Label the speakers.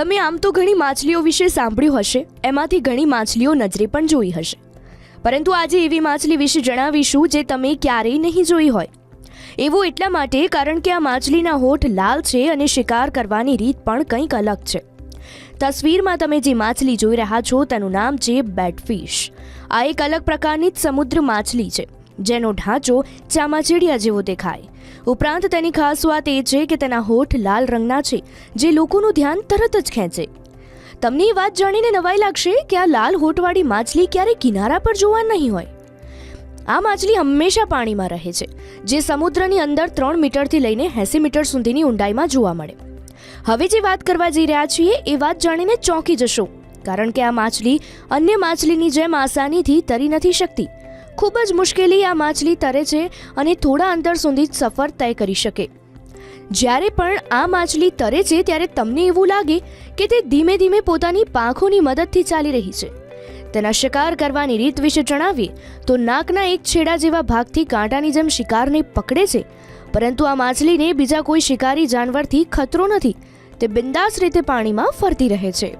Speaker 1: તમે આમ તો ઘણી માછલીઓ વિશે સાંભળ્યું હશે. એમાંથી ઘણી માછલીઓ નજરે પણ જોઈ હશે. પરંતુ આજે એવી માછલી વિશે જણાવીશું જે તમે ક્યારેય નહીં જોઈ હોય. એવું એટલા માટે કારણ કે આ માછલીના હોઠ લાલ છે અને શિકાર કરવાની રીત પણ કંઈક અલગ છે. તસવીરમાં તમે જે માછલી જોઈ રહ્યા છો તેનું નામ છે બેટફિશ. આ એક અલગ પ્રકારની જ સમુદ્ર માછલી છે. જેનો ઢાંચો ચામાચીડિયા જેવો દેખાય. ઉપરાંત તેની ખાસ વાત એ છે કે તેના હોઠ લાલ રંગના છે, જે લોકોનું ધ્યાન તરત જ ખેંચે. તમને એ વાત જાણીને નવાઈ લાગશે કે આ લાલ હોઠવાળી માછલી ક્યારેય કિનારા પર જોવા નહીં હોય. આ માછલી હંમેશા પાણીમાં રહે છે, જે સમુદ્રની અંદર ત્રણ મીટરથી લઈને એંસી મીટર સુધીની ઊંડાઈમાં જોવા મળે. હવે જે વાત કરવા જઈ રહ્યા છીએ, એ વાત જાણીને ચોંકી જશો, કારણ કે આ માછલી અન્ય માછલીની જેમ આસાનીથી તરી નથી શકતી. ખૂબ જ મુશ્કેલી આ માછલી તરે છે અને થોડા અંતર સુધી જ સફર તય કરી શકે. જ્યારે પણ આ માછલી તરે છે, ત્યારે તમને એવું લાગે કે તે ધીમે ધીમે પોતાની પાંખોની મદદથી ચાલી રહી છે. તેના શિકાર કરવાની રીત વિશે જણાવીએ તો નાકના એક છેડા જેવા ભાગથી કાંટાની જેમ શિકારને પકડે છે, પરંતુ આ માછલીને બીજા કોઈ શિકારી જાનવરથી ખતરો નથી. તે બિંદાસ રીતે પાણીમાં ફરતી રહે છે.